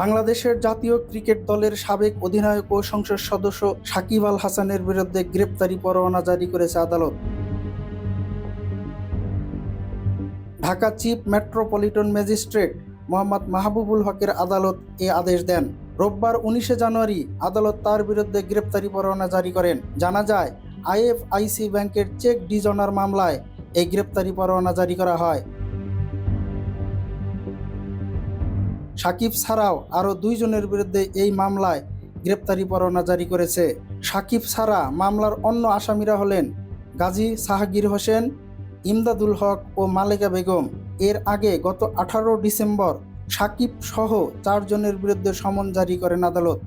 বাংলাদেশের জাতীয় ক্রিকেট দলের সাবেক অধিনায়ক ও সংসদ সদস্য সাকিব আল হাসানের বিরুদ্ধে গ্রেপ্তারি পরোয়ানা জারি করেছে আদালত। Dhaka chief metropolitan magistrate Mohammad Mahbubul হকের আদালত এ আদেশ দেন। রোববার উনিশে জানুয়ারি আদালত তার বিরুদ্ধে গ্রেপ্তারি পরোয়ানা জারি করেন। জানা যায়, আইএফআইসি ব্যাংকের চেক ডিজনার মামলায় এই গ্রেপ্তারি পরোয়ানা জারি করা হয়। সাকিব ছাড়াও আরও দুইজনের বিরুদ্ধে এই মামলায় গ্রেপ্তারি পরোয়ানা জারি করেছে। সাকিব ছাড়া মামলার অন্য আসামিরা হলেন গাজী সাহাগির হোসেন, ইমদাদুল হক ও মালেকা বেগম। এর আগে গত আঠারো ডিসেম্বর সাকিব সহ চারজনের বিরুদ্ধে সমন জারি করেন আদালত।